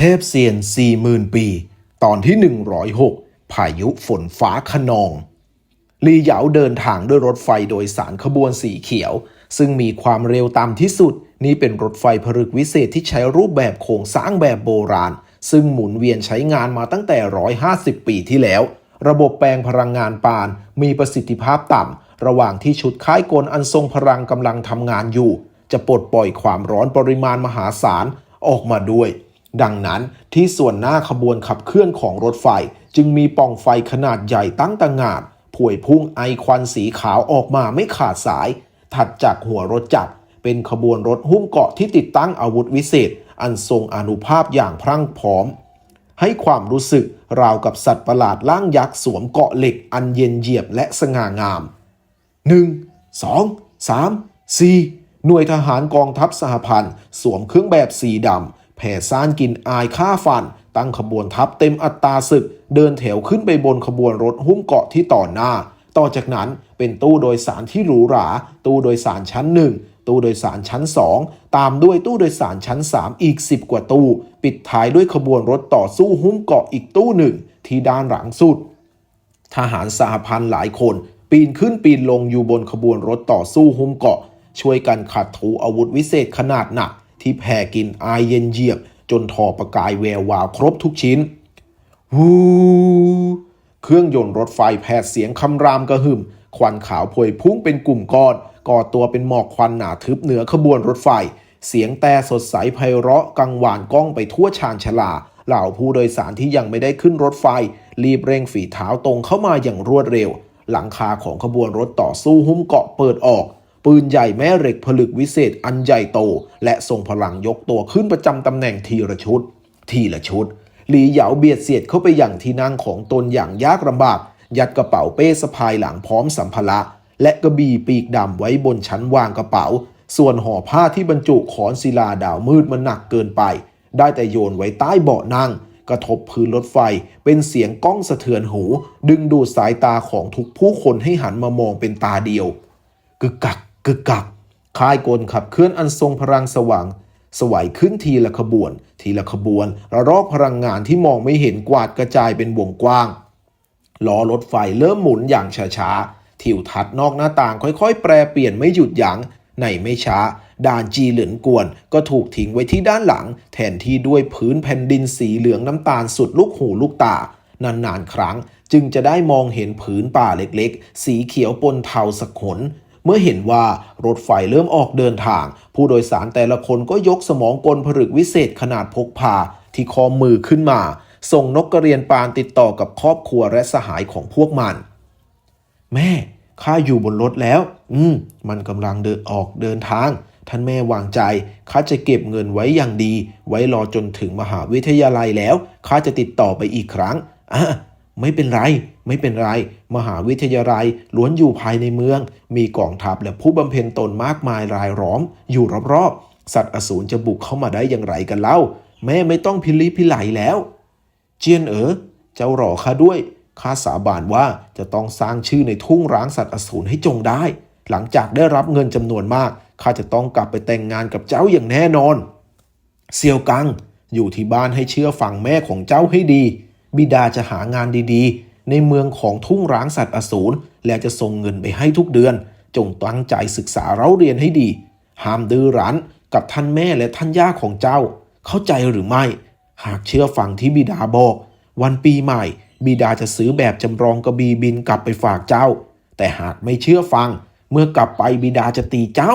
เทพเซียน40,000ปี ตอนที่ 106 พายุฝนฟ้าขนอง ลีเหยาเดินทางด้วยรถไฟโดยสารขบวนสีเขียว ซึ่งมีความเร็วต่ำที่สุด นี่เป็นรถไฟผลึกวิเศษที่ใช้รูปแบบโครงสร้างแบบโบราณ ซึ่งหมุนเวียนใช้งานมาตั้งแต่ 150 ปีที่แล้ว ระบบแปลงพลังงานปาน มีประสิทธิภาพต่ำ ระหว่างที่ชุดค่ายกลอันทรงพลังกำลังทำงานอยู่ จะปลดปล่อยความร้อนปริมาณมหาศาลออกมาด้วย ดังนั้นที่ส่วนหน้าขบวนขับเคลื่อนของรถไฟ จึงมีป่องไฟขนาดใหญ่ตั้งต่างานผวยพุ่งไอควันสีขาวออกมาไม่ขาดสาย ถัดจากหัวรถจักรเป็นขบวนรถหุ้มเกาะที่ติดตั้งอาวุธวิเศษ อันทรงอนุภาพอย่างพรั่งพร้อม ให้ความรู้สึกราวกับสัตว์ประหลาดร่างยักษ์สวมเกาะเหล็กอันเย็นเยียบและสง่างาม 1 2 3 4 หน่วยทหารกองทัพสหพันธ์ สวมเครื่องแบบสีดำ แผ่ซ่านกินอายฆ่าฟัน ตั้งขบวนทัพเต็มอัตราศึก เดินแถวขึ้นไปบนขบวนรถหุ้มเกาะที่ต่อหน้า ต่อจากนั้นเป็นตู้โดยสารที่หรูหรา ตู้โดยสารชั้นหนึ่งตู้โดยสารชั้น 2 ตามด้วยตู้โดยสารชั้น 3 อีก 10 กว่าตู้ ปิดท้ายด้วยขบวนรถต่อสู้หุ้มเกาะอีกตู้หนึ่ง ที่ด้านหลังสุด ทหารสหพันธ์หลายคน ปีนขึ้นปีนลงอยู่บนขบวนรถต่อสู้หุ้มเกาะ ช่วยกันขัดถูอาวุธวิเศษขนาดหนัก ที่แผ่กินอายเย็นเยียบ จนทอประกายแวววาวครบทุกชิ้น วูเครื่องยนต์รถไฟแผดเสียงคำรามกระหึ่ม ควันขาวพวยพุ่งเป็นกลุ่มก้อน ก่อตัวเป็นหมอกควันหนาทึบเหนือขบวนรถไฟ เสียงแต่สดใสไพเราะกังวานก้องไปทั่วชานชลา เหล่าผู้โดยสารที่ยังไม่ได้ขึ้นรถไฟ รีบเร่งฝีเท้าตรงเข้ามาอย่างรวดเร็ว หลังคาของขบวนรถต่อสู้หุ้มเกาะเปิดออก ปืนใหญ่แม่เหล็กผลึกวิเศษอันใหญ่โต และทรงพลังยกตัวขึ้นประจำตำแหน่งทีละชุด ทีละชุด หลีเหยาเบียดเสียดเข้าไปอย่างที่นั่งของตนอย่างยากลำบาก ยัดกระเป๋าเป้สะพายหลังพร้อมสัมภาระและกระบี่ปีกดำไว้บนชั้นวางกระเป๋า ส่วนห่อผ้าที่บรรจุขอนศิลาดาวมืดมันหนักเกินไป ได้แต่โยนไว้ใต้เบาะนั่ง กระทบพื้นรถไฟ เป็นเสียงก้องสะเทือนหู ดึงดูดสายตาของทุกผู้คนให้หันมามองเป็นตาเดียว กึกกัก กึกกักค่ายกลขับเคลื่อนอันทรงพลังสว่าง สวัยขึ้นทีละขบวน ทีละขบวนระลอกพลังงานที่มองไม่เห็นกวาดกระจายเป็นวงกว้างล้อรถไฟเริ่มหมุนอย่างช้าๆทิวทัศน์นอกหน้าต่างค่อยๆ แปรเปลี่ยนไม่หยุดยัง้งในไม่ช้า ด่านจีเหลือนกวน ก็ถูกทิ้งไว้ที่ด้านหลัง แทนที่ด้วยพื้นแผ่นดินสีเหลืองน้ำตาลสุดลูกหูลูกตานานๆ ครั้ง จึงจะได้มองเห็นผืนป่าเล็กๆ สีเขียวปนเทาสักขน เมื่อเห็นว่ารถไฟเริ่มออกเดินทาง ผู้โดยสารแต่ละคนก็ยกสมองกลผลึกวิเศษขนาดพกพาที่คอมือขึ้นมา ส่งนกกระเรียนปานติดต่อกับครอบครัวและสหายของพวกมัน แม่ข้าอยู่บนรถแล้ว อืม มันกำลังเดินออกเดินทาง ท่านแม่วางใจ ข้าจะเก็บเงินไว้อย่างดี ไว้รอจนถึงมหาวิทยาลัยแล้ว ข้าจะติดต่อไปอีกครั้ง อะ ไม่เป็นไร ไม่เป็นไร มหาวิทยาลัยล้วนอยู่ภายในเมือง มีกองทัพและผู้บำเพ็ญตนมากมายรายล้อม อยู่รอบๆ สัตว์อสูรจะบุกเข้ามาได้อย่างไรกันเล่า แม่ไม่ต้องพิลิพิไลแล้ว เจียนเอ๋อ เจ้ารอข้าด้วย ข้าสาบานว่าจะต้องสร้างชื่อในทุ่งร้างสัตว์อสูรให้จงได้ หลังจากได้รับเงินจำนวนมาก ข้าจะต้องกลับไปแต่งงานกับเจ้าอย่างแน่นอน เซียวกัง อยู่ที่บ้านให้เชื่อฟังแม่ของเจ้าให้ดี บิดาจะหางานดีๆ ในเมืองของทุ่งร้างสัตว์อสูรและจะส่งเงินไปให้ทุกเดือน จงตั้งใจศึกษาเราเรียนให้ดี ห้ามดื้อรั้นกับท่านแม่และท่านย่าของเจ้า เข้าใจหรือไม่ หากเชื่อฟังที่บิดาบอก วันปีใหม่ บิดาจะซื้อแบบจำลองกระบีบินกลับไปฝากเจ้า แต่หากไม่เชื่อฟัง เมื่อกลับไปบิดาจะตีเจ้า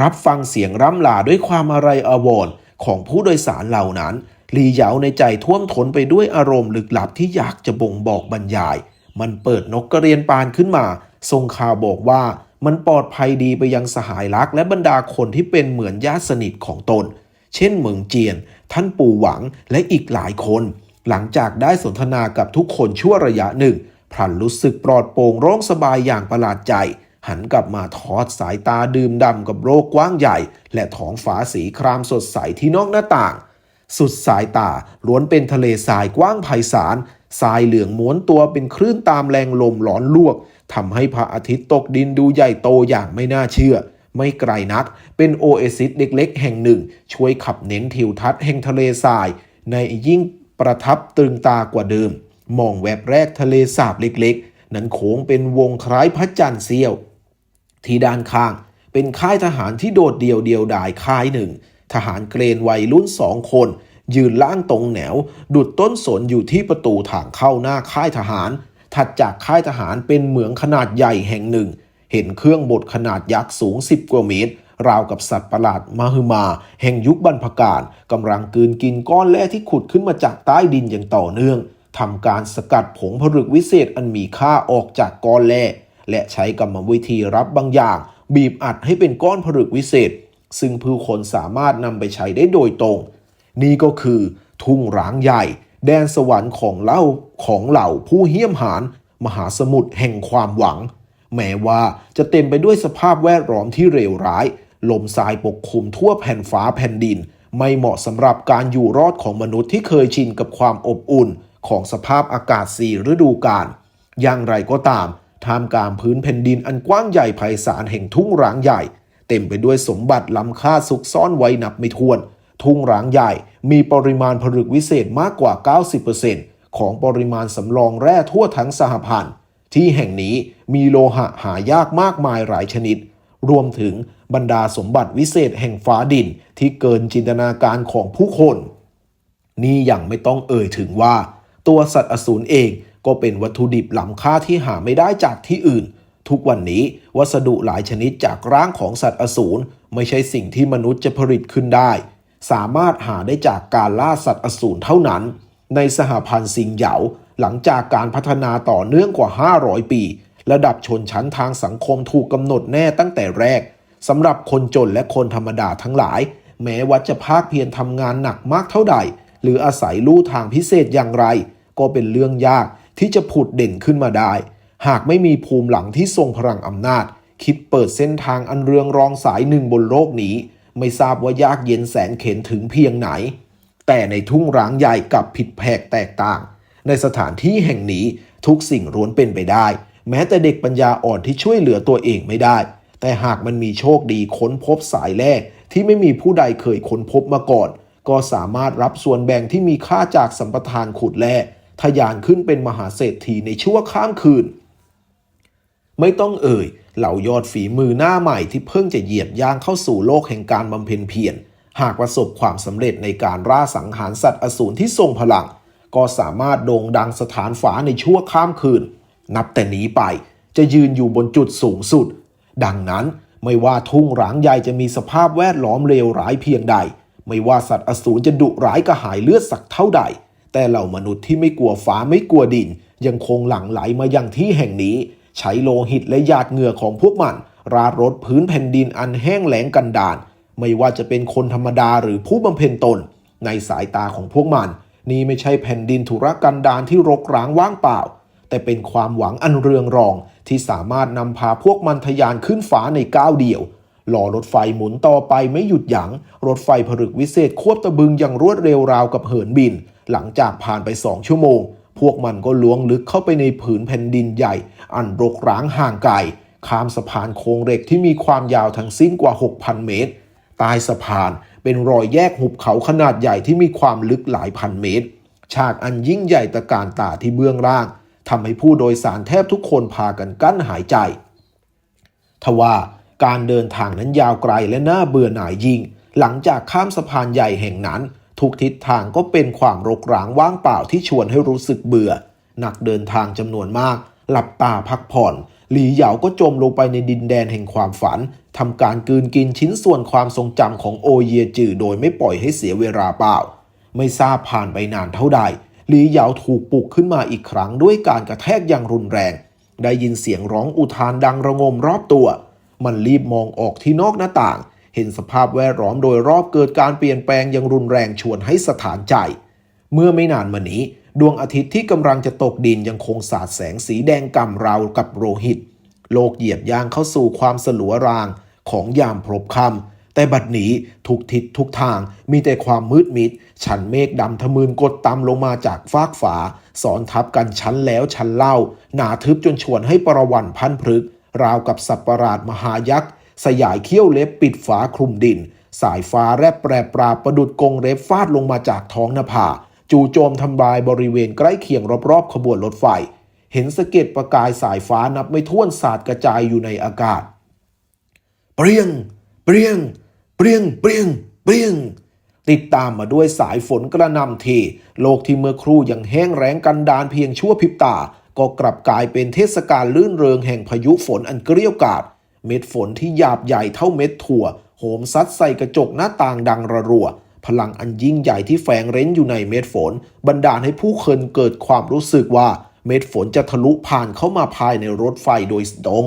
รับฟังเสียงร่ำลาด้วยความอะไรอาวรณ์ของผู้โดยสารเหล่านั้น ลีเหยาในใจท่วมท้นไปด้วยอารมณ์ลึกลับที่อยากจะบ่งบอกบรรยาย มันเปิดนกกระเรียนปานขึ้นมาส่งข่าวบอกว่ามันปลอดภัยดีไปยังสหายรักและบรรดาคนที่เป็นเหมือนญาติสนิทของตน เช่นเหมิงเจียน ท่านปู่หวังและอีกหลายคน หลังจากได้สนทนากับทุกคนชั่วระยะหนึ่งพลันรู้สึกปลอดโปร่งโล่งสบายอย่างประหลาดใจ หันกลับมาทอดสายตาดื่มดำกับโลกกว้างใหญ่ และท้องฟ้าสีครามสดใสที่นอกหน้าต่าง สุดสายตาล้วนเป็นทะเลทรายกว้างไพศาลทรายเหลืองม้วนตัวเป็นคลื่นตามแรงลมหลอนลวกทำให้พระอาทิตย์ตกดินดูใหญ่โตอย่างไม่น่าเชื่อ ไม่ไกลนัก เป็นโอเอซิสเล็กๆ แห่งหนึ่ง ช่วยขับเน้นทิวทัศน์แห่งทะเลทราย ในยิ่งประทับตรึงตากว่าเดิม มองแวบแรกทะเลสาบเล็กๆ นั้นโค้งเป็นวงคล้ายพระจันทร์เสี้ยว ที่ด้านข้างเป็นค่ายทหารที่โดดเดี่ยวเดียวดายค่ายหนึ่ง ทหารเกรนวัยรุ่นสองคน ยืนล่างตรงแนว ดุดต้นสนอยู่ที่ประตูทางเข้าหน้าค่ายทหาร ถัดจากค่ายทหารเป็นเหมืองขนาดใหญ่แห่งหนึ่ง เห็นเครื่องบดขนาดยักษ์สูง10กว่าเมตร ราวกับสัตว์ประหลาดมหึมา แห่งยุคบรรพกาลกำลังกืนกินก้อนแร่ที่ขุดขึ้นมาจากใต้ดินอย่างต่อเนื่องทำการสกัดผงผลึกวิเศษอันมีค่าออกจากก้อนแร่และใช้กรรมวิธีรับบางอย่าง บีบอัดให้เป็นก้อนผลึกวิเศษ ซึ่งผู้คนสามารถนำไปใช้ได้โดยตรง นี่ก็คือทุ่งร้างใหญ่ แดนสวรรค์ของเล่าของเหล่าผู้เหี้ยมหานมหาสมุทรแห่งความหวัง แม้ว่าจะเต็มไปด้วยสภาพแวดล้อมที่เลวร้าย ลมทรายปกคลุมทั่วแผ่นฟ้าแผ่นดิน ไม่เหมาะสำหรับการอยู่รอดของมนุษย์ที่เคยชินกับความอบอุ่นของสภาพอากาศสี่ฤดูกาลอย่างไรก็ตามท่ามกลางพื้นแผ่นดินอันกว้างใหญ่ไพศาลแห่งทุ่งร้างใหญ่ เต็มไปด้วยสมบัติล้ำค่าซุกซ่อนไว้นับไม่ถ้วน ทุ่งร้างใหญ่มีปริมาณผลึกวิเศษมากกว่า 90%ของปริมาณสำรองแร่ทั่วทั้งสหพันธ์ที่แห่งนี้มีโลหะหายากมากมายหลายชนิด รวมถึงบรรดาสมบัติวิเศษแห่งฟ้าดินที่เกินจินตนาการของผู้คน นี่ยังไม่ต้องเอ่ยถึงว่า ตัวสัตว์อสูรเองก็เป็นวัตถุดิบล้ำค่าที่หาไม่ได้จากที่อื่น ทุกวันนี้วัสดุหลายชนิดจากร่างของสัตว์อสูรไม่ใช่สิ่งที่มนุษย์จะผลิตขึ้นได้ สามารถหาได้จากการล่าสัตว์อสูรเท่านั้น ในสหพันธ์สิงเหยาหลังจากการพัฒนาต่อเนื่องกว่า 500 ปี ระดับชนชั้นทางสังคมถูกกำหนดแน่ตั้งแต่แรกสำหรับคนจนและคนธรรมดาทั้งหลาย แม้ว่าจะภาคเพียรทำงานหนักมากเท่าใด หรืออาศัยลู่ทางพิเศษอย่างไร ก็เป็นเรื่องยากที่จะผุดเด่นขึ้นมาได้ หากไม่มีภูมิหลังที่ทรงพลังอำนาจ คิดเปิดเส้นทางอันเรืองรองสายหนึ่งบนโลกนี้ ไม่ทราบว่ายากเย็นแสนเข็นถึงเพียงไหน แต่ในทุ่งร้างใหญ่กับผิดแผกแตกต่าง ในสถานที่แห่งนี้ทุกสิ่งล้วนเป็นไปได้ แม้แต่เด็กปัญญาอ่อนที่ช่วยเหลือตัวเองไม่ได้ แต่หากมันมีโชคดีค้นพบสายแร่ที่ไม่มีผู้ใดเคยค้นพบมาก่อน ก็สามารถรับส่วนแบ่งที่มีค่าจากสัมปทานขุดแร่ทะยานขึ้นเป็นมหาเศรษฐีในชั่วข้ามคืน ไม่ต้องเอ่ย เหล่ายอดฝีมือหน้าใหม่ที่เพิ่งจะเหยียบย่างเข้าสู่โลกแห่งการบำเพ็ญเพียร หากประสบความสำเร็จในการร่าสังหารสัตว์อสูรที่ทรงพลัง ก็สามารถโด่งดังสถานฝาในชั่วข้ามคืน นับแต่นี้ไปจะยืนอยู่บนจุดสูงสุด ดังนั้นไม่ว่าทุ่งร้างใหญ่จะมีสภาพแวดล้อมเลวร้ายเพียงใด ไม่ว่าสัตว์อสูรจะดุร้ายกระหายเลือดสักเท่าใด แต่เหล่ามนุษย์ที่ไม่กลัวฟ้าไม่กลัวดิน ยังคงหลั่งไหลมายังที่แห่งนี้ ใช้โลหิตและหยาดเหงื่อของพวกมัน ราดรถพื้นแผ่นดินอันแห้งแล้งกันดานไม่ว่าจะเป็นคนธรรมดาหรือผู้บำเพ็ญตน ในสายตาของพวกมัน นี่ไม่ใช่แผ่นดินธุรกันดารที่รกร้างว่างเปล่า แต่เป็นความหวังอันเรืองรองที่สามารถนำพาพวกมันทะยานขึ้นฟ้าในก้าวเดียวหล่อรถไฟหมุนต่อไปไม่หยุดหยัง้งรถไฟผลึกวิเศษควบตะบึงอย่างรวดเร็วราวกับเหินบิน หลังจากผ่านไปสองชั่วโมง พวกมันก็ล้วงลึกเข้าไปในผืนแผ่นดินใหญ่ อันรกร้างห่างไกลข้ามสะพานโค้งเหล็กที่มีความยาวทั้งสิ้นกว่า 6,000 เมตร ใต้สะพานเป็นรอยแยกหุบเขาขนาดใหญ่ที่มีความลึกหลายพันเมตร ฉากอันยิ่งใหญ่ตะการตาที่เบื้องล่างทำให้ผู้โดยสารแทบทุกคนพากันกั้นหายใจ ทว่าการเดินทางนั้นยาวไกลและน่าเบื่อหน่ายยิ่ง หลังจากข้ามสะพานใหญ่แห่งนั้น ทุกทิศทางก็เป็นความรกร้างว่างเปล่าที่ชวนให้รู้สึกเบื่อ นักเดินทางจำนวนมาก หลับตาพักผ่อน หลีเหยาก็จมลงไปในดินแดนแห่งความฝันทำการกืนกินชิ้นส่วนความทรงจำของโอเยจือโดยไม่ปล่อยให้เสียเวลาเปล่า ไม่ทราบผ่านไปนานเท่าใดหลีเหยาถูกปลุกขึ้นมาอีกครั้งด้วยการกระแทกอย่างรุนแรง ได้ยินเสียงร้องอุทานดังระงมรอบตัว มันรีบมองออกที่นอกหน้าต่าง เห็นสภาพแวดล้อมโดยรอบเกิดการเปลี่ยนแปลงอย่างรุนแรงชวนให้สถานใจ เมื่อไม่นานมานี้ ดวงอาทิตย์ที่กำลังจะตกดินยังคงสาดแสงสีแดงกำราวกับโลหิต โลกเหยียบย่างเข้าสู่ความสลัวรางของยามพรบค่ำแต่บัดนี้ทุกทิศทุกทางมีแต่ความมืดมิดฉันเมฆดำทะมึนกดตามลงมาจากฟากฝาสอนทับกันชั้นแล้วชั้นเล่า หนาทึบจนชวนให้ประวันพันพฤกษ์ราวกับสัตว์ปราดมหายักษ์ สยายเขี้ยวเล็บปิดฝาคลุมดิน สายฟ้าแรบแปรปราประดุดกงเร็บฟาดลงมาจากท้องนภา จู่โจมทำลายบริเวณใกล้เคียงรอบๆขบวนรถไฟ เห็นสะเก็ดประกายสายฟ้านับไม่ถ้วนสาดกระจายอยู่ในอากาศ เปรียง เปรียง เปรียง เปรียง เปรียง ติดตามมาด้วยสายฝนกระนำเทโลกที่เมื่อครู่ยังแห้งแล้งกันดานเพียงชั่วพริบตา ก็กลับกลายเป็นเทศกาลลื่นเริงแห่งพายุฝนอันเกรียวกาด เม็ดฝนที่หยาบใหญ่เท่าเม็ดถั่วโหมซัดใส่กระจกหน้าต่างดังระรัว พลังอันยิ่งใหญ่ที่แฝงเร้นอยู่ในเม็ดฝน บันดาลให้ผู้คนเกิดความรู้สึกว่าเม็ดฝนจะทะลุผ่านเข้ามาภายในรถไฟโดยตรง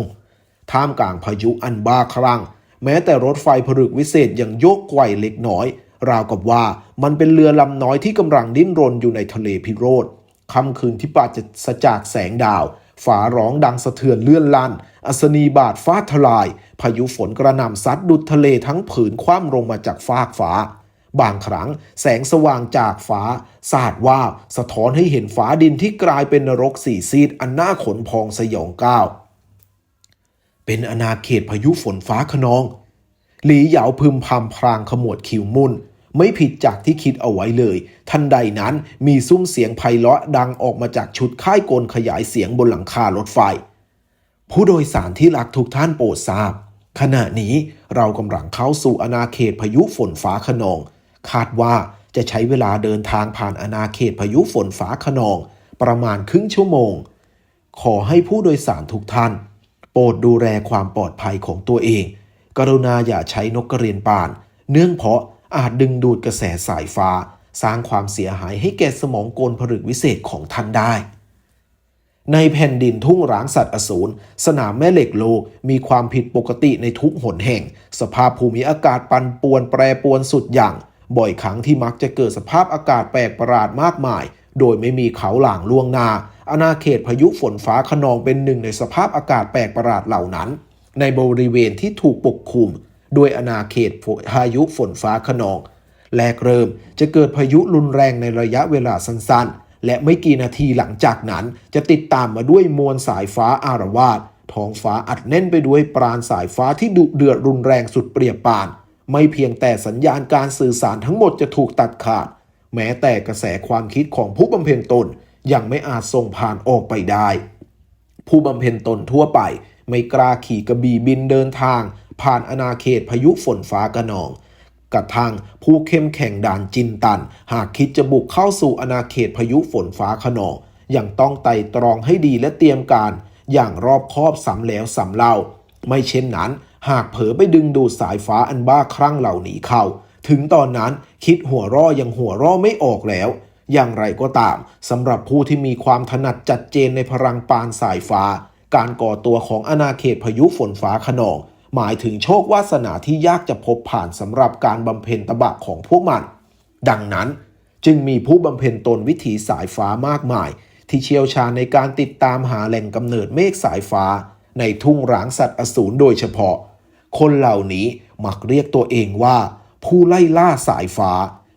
ท่ามกลางพายุอันบ้าคลั่ง แม้แต่รถไฟผลึกวิเศษยังโยกไกวเล็กน้อย ราวกับว่ามันเป็นเรือลำน้อยที่กำลังดิ้นรนอยู่ในทะเลพิโรธค่ำคืนที่ปราศจากแสงดาว ฝาร้องดังสะเทือนเลื่อนลั่น อัศนีบาดฟ้าทลาย พายุฝนกระหน่ำซัดดุดทะเลทั้งผืนคว่ำลงมาจากฟากฟ้า บางครั้งแสงสว่างจากฟ้า สาดว่าบสะท้อนให้เห็นฟ้าดินที่กลายเป็นนรกสี่ซีดอันน่าขนพองสยองก้าว เป็นอาณาเขตพายุฝนฟ้าขนอง หลีเหยาพึมพำพรางขมวดคิ้วมุนไม่ผิดจากที่คิดเอาไว้เลย ทันใดนั้นมีซุ้มเสียงไพเราะดังออกมาจากชุดค่ายกลขยายเสียงบนหลังคารถไฟ ผู้โดยสารที่รักทุกท่านโปรดทราบ ขณะนี้เรากำลังเข้าสู่อาณาเขตพายุฝนฟ้าขนอง คาดว่าจะใช้เวลาเดินทางผ่านอาณาเขตพายุฝนฟ้าขนองประมาณครึ่งชั่วโมง ขอให้ผู้โดยสารทุกท่าน โปรดดูแลความปลอดภัยของตัวเอง กรุณาอย่าใช้นกกระเรียนป่าน เนื่องเพราะอาจดึงดูดกระแสสายฟ้า สร้างความเสียหายให้แก่สมองกลผลึกวิเศษของท่านได้ ในแผ่นดินทุ่งร้างสัตว์อสูรสนามแม่เหล็กโลกมีความผิดปกติในทุกหนแห่ง สภาพภูมิอากาศปันป่วนแปรปวนสุดอย่าง บ่อยครั้งที่มักจะเกิดสภาพอากาศแปลกประหลาดมากมาย โดยไม่มีเขาหลางล่วงนาอาณาเขตพายุฝนฟ้าขนองเป็นหนึ่งในสภาพอากาศแปลกประหลาดเหล่านั้น ในบริเวณที่ถูกปกคลุมด้วยอาณาเขตพายุฝนฟ้าขนอง แรกเริ่มจะเกิดพายุรุนแรงในระยะเวลาสั้นๆ และไม่กี่นาทีหลังจากนั้น จะติดตามมาด้วยมวลสายฟ้าอารวาสท้องฟ้าอัดแน่นไปด้วยปราณสายฟ้าที่ดุเดือดรุนแรงสุดเปรียบปาน ไม่เพียงแต่สัญญาณการสื่อสารทั้งหมดจะถูกตัดขาด แม้แต่กระแสความคิดของผู้บำเพ็ญตนยังไม่อาจส่งผ่านออกไปได้ ผู้บำเพ็ญตนทั่วไป ไม่กล้าขี่กระบี่บินเดินทาง ผ่านอาณาเขตพายุฝนฟ้ากระนอง กระทั่งผู้เข้มแข็งด่านจินตัน หากคิดจะบุกเข้าสู่อาณาเขตพายุฝนฟ้าขนองยังต้องไต่ตรองให้ดีและเตรียมการ อย่างรอบคอบสำแล้วสำเล่า ไม่เช่นนั้น หากเผลอไปดึงดูดสายฟ้าอันบ้าคลั่งเหล่านี้เข้า ถึงตอนนั้นคิดหัวร่อยังหัวร่อไม่ออกแล้ว อย่างไรก็ตามสำหรับผู้ที่มีความถนัดจัดเจนในพลังปานสายฟ้า การก่อตัวของอาณาเขตพายุฝนฟ้าขนอง หมายถึงโชควาสนาที่ยากจะพบผ่านสำหรับการบำเพ็ญตบะของพวกมัน ดังนั้นจึงมีผู้บำเพ็ญตนวิถีสายฟ้ามากมาย ที่เชี่ยวชาญในการติดตามหาแหล่งกำเนิดเมฆสายฟ้า ในทุ่งร้างสัตว์อสูรโดยเฉพาะ คนเหล่านี้มักเรียกตัวเองว่า ผู้ไล่ล่าสายฟ้า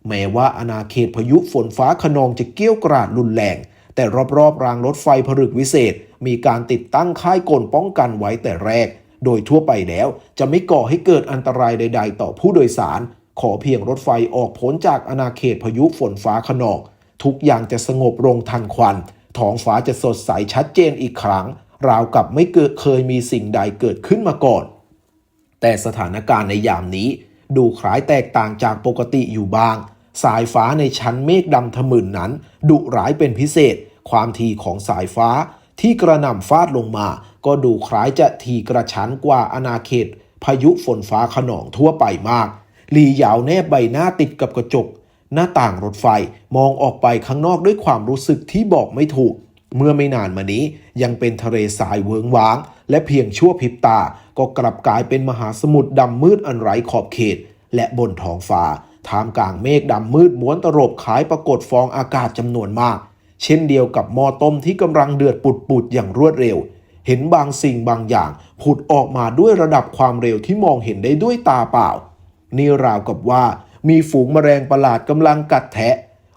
แม้ว่าอาณาเขตพายุฝนฟ้าขนองจะเกี้ยวกราดรุนแรง แต่รอบๆรางรถไฟผลึกวิเศษ มีการติดตั้งค่ายกลป้องกันไว้แต่แรก โดยทั่วไปแล้วจะไม่ก่อให้เกิดอันตรายใด ๆ ต่อผู้โดยสาร ขอเพียงรถไฟออกพ้นจากอาณาเขตพายุฝนฟ้าขนองทุกอย่างจะสงบลงทันควัน ท้องฟ้าจะสดใสชัดเจนอีกครั้ง ราวกับไม่เกิดเคยมีสิ่งใดเกิดขึ้นมาก่อน แต่สถานการณ์ในยามนี้ ดูคล้ายแตกต่างจากปกติอยู่บ้าง สายฟ้าในชั้นเมฆดำทะมึนนั้น ดุร้ายเป็นพิเศษ ความถี่ของสายฟ้าที่กระหน่ำฟาดลงมา ก็ดูคล้ายจะทีกระชั้นกว่าอาณาเขต พายุฝนฟ้าขนองทั่วไปมากหลีเหยาวแนบใบหน้าติดกับกระจก หน้าต่างรถไฟมองออกไปข้างนอกด้วยความรู้สึกที่บอกไม่ถูก เมื่อไม่นานมานี้ยังเป็นทะเลทรายเวิงว้าง และเพียงชั่วพริบตา ก็กลับกลายเป็นมหาสมุทรดำมืดอันไร้ขอบเขต และบนท้องฟ้าท่ามกลางเมฆดำมืดม้วนตรบขายปรากฏฟองอากาศจำนวนมาก เช่นเดียวกับหม้อต้มที่กำลังเดือดปุดๆอย่างรวดเร็ว เห็นบางสิ่งบางอย่างผุดออกมาด้วยระดับความเร็วที่มองเห็นได้ด้วยตาเปล่า นี่ราวกับว่ามีฝูงแมลงประหลาดกำลังกัดแทะ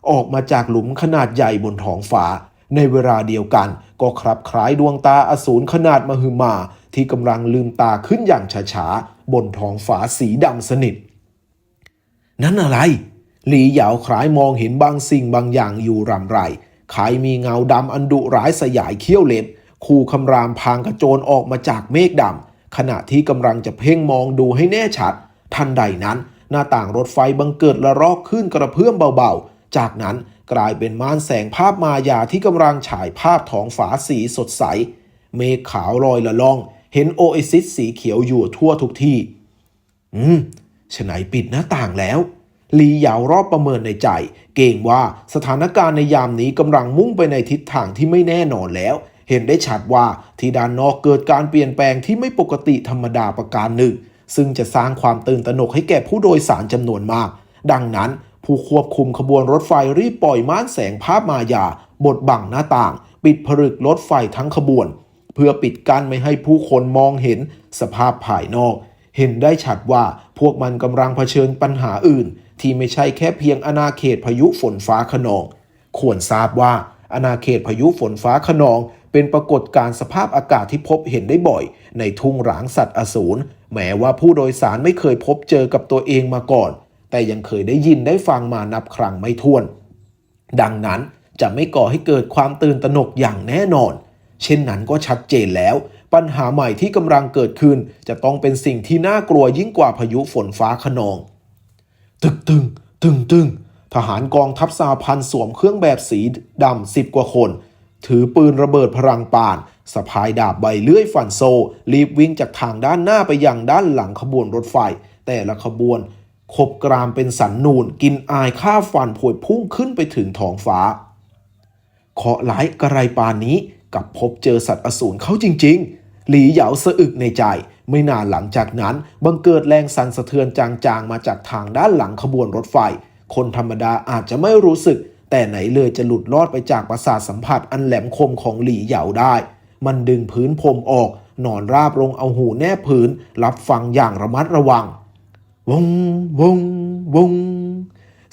ออกมาจากหลุมขนาดใหญ่บนท้องฟ้า ในเวลาเดียวกันก็คลับคล้ายดวงตาอสูรขนาดมหึมา ที่กำลังลืมตาขึ้นอย่างช้าๆบนท้องฟ้าสีดำสนิท นั่นอะไร หลีเหยาคล้ายมองเห็นบางสิ่งบางอย่างอยู่รำไรคล้ายมีเงาดำอันดุร้ายสยายเขี้ยวเล็บ คู่คำรามพางกระโจนออกมาจากเมฆดำขณะที่กำลังจะเพ่งมองดูให้แน่ชัด ทันใดนั้น หน้าต่างรถไฟบังเกิดละรอกขึ้นกระเพื่อมเบาๆ จากนั้นกลายเป็นม่านแสงภาพมายาที่กำลังฉายภาพท้องฟ้าสีสดใส เมฆขาวลอยละล่อง เห็นโอเอซิสสีเขียวอยู่ทั่วทุกที่ อืมฉไหนปิดหน้าต่างแล้ว ลีเหยาวรอบประเมินในใจ เก่งว่าสถานการณ์ในยามนี้กำลังมุ่งไปในทิศทางที่ไม่แน่นอนแล้ว เห็นได้ชัดว่าที่ด้านนอกเกิดการเปลี่ยนแปลงที่ไม่ปกติธรรมดาประการหนึ่ง ซึ่งจะสร้างความตื่นตระหนกให้แก่ผู้โดยสารจำนวนมาก ดังนั้นผู้ควบคุมขบวนรถไฟรีบปล่อยม่านแสงภาพมายา บดบังหน้าต่าง ปิดผลึกรถไฟทั้งขบวน เพื่อปิดกั้นไม่ให้ผู้คนมองเห็นสภาพภายนอก เห็นได้ชัดว่าพวกมันกำลังเผชิญปัญหาอื่น ที่ไม่ใช่แค่เพียงอาณาเขตพายุฝนฟ้าขนอง ควรทราบว่าอาณาเขตพายุฝนฟ้าขนอง เป็นปรากฏการสภาพอากาศที่พบเห็นได้บ่อย ในทุ่งหลางสัตว์อสูรแม้ว่าผู้โดยสารไม่เคยพบเจอกับตัวเองมาก่อน แต่ยังเคยได้ยินได้ฟังมานับครั้งไม่ถ้วน ดังนั้นจะไม่ก่อให้เกิดความตื่นตระหนกอย่างแน่นอน เช่นนั้นก็ชัดเจนแล้ว ปัญหาใหม่ที่กำลังเกิดขึ้น จะต้องเป็นสิ่งที่น่ากลัวยิ่งกว่าพายุฝนฟ้าขนอง ตึกตึง ตึงตึงทหารกองทัพสหพันธ์สวมเครื่องแบบสีดำสิบกว่าคน ถือปืนระเบิดพลังป่านสะพายดาบใบเลื่อยฟันโซ รีบวิ่งจากทางด้านหน้าไปยังด้านหลังขบวนรถไฟ แต่ละขบวนขบกรามเป็นสันนูน กินอายข้าฟันผวยพุ่งขึ้นไปถึงท้องฟ้า เคาะห์ร้ายกระไรปานนี้ กับพบเจอสัตว์อสูรเขาจริง ๆ หลีเหยาสะอึกในใจ ไม่นานหลังจากนั้น บังเกิดแรงสั่นสะเทือนจางๆ มาจากทางด้านหลังขบวนรถไฟ คนธรรมดาอาจจะไม่รู้สึก แต่ไหนเลยจะหลุดลอดไปจากประสาทสัมผัสอันแหลมคมของหลีเหยาได้ มันดึงพื้นพรมออก นอนราบลงเอาหูแนบพื้น รับฟังอย่างระมัดระวัง วงวงวง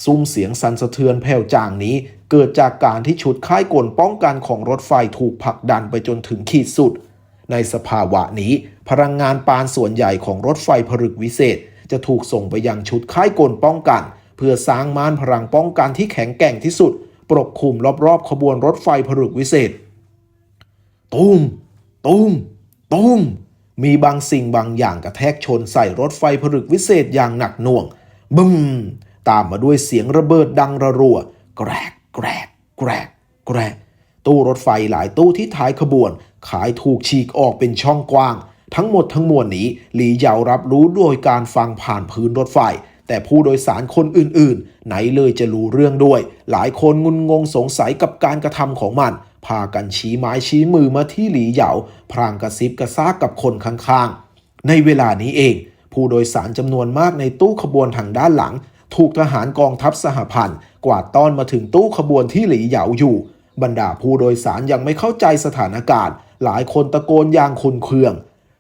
ซุ้มเสียงสั่นสะเทือนแผ่วจางนี้ เกิดจากการที่ชุดค่ายกลป้องกันของรถไฟถูกผลักดันไปจนถึงขีดสุด ในสภาวะนี้ พลังงานปานส่วนใหญ่ของรถไฟผลึกวิเศษ จะถูกส่งไปยังชุดค่ายกลป้องกัน เพื่อสร้างม่านพลังป้องกันที่แข็งแกร่งที่สุด ปกคลุมรอบๆ ขบวนรถไฟผลึกวิเศษ ตุ้ม ตุ้ม ตุ้ม มีบางสิ่งบางอย่างกระแทกชนใส่รถไฟผลึกวิเศษอย่างหนักหน่วง บึ้ม ตามมาด้วยเสียงระเบิดดังระรัว แกรก แกรกแกรกแกรกตู้รถไฟหลายตู้ที่ท้ายขบวน ขายถูกฉีกออกเป็นช่องกว้าง ทั้งหมดทั้งมวลนี้ หลีเหยารับรู้โดยการฟังผ่านพื้นรถไฟ แต่ผู้โดยสารคนอื่นๆ ไหนเลยจะรู้เรื่องด้วย หลายคนงุนงงสงสัยกับการกระทำของมัน พากันชี้ไม้ชี้มือมาที่หลีเหยาพรางกระซิบกระซากกับคนข้างๆ ในเวลานี้เอง ผู้โดยสารจำนวนมากในตู้ขบวนทางด้านหลัง ถูกทหารกองทัพสหพันธ์กวาดต้อนมาถึงตู้ขบวนที่หลีเหยาอยู่ บรรดาผู้โดยสารยังไม่เข้าใจสถานการณ์ หลายคนตะโกนอย่างคุนเคือง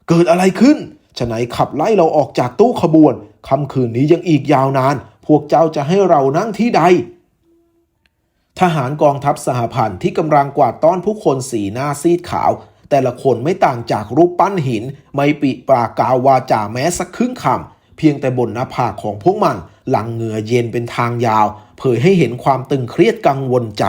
เกิดอะไรขึ้นฉะไหนขับไล่เราออกจากตู้ขบวนค่ำคืนนี้ยังอีกยาวนาน พวกเจ้าจะให้เรานั่งที่ใด ทหารกองทัพสหพันธ์ที่กำลังกวาดต้อนผู้คนสีหน้าซีดขาว แต่ละคนไม่ต่างจากรูปปั้นหิน ไม่ปิปากกาววาจาแม้สักครึ่งคำ เพียงแต่บนหน้าผากของพวกมัน หลังเหงื่อเย็นเป็นทางยาว เผยให้เห็นความตึงเครียดกังวลใจ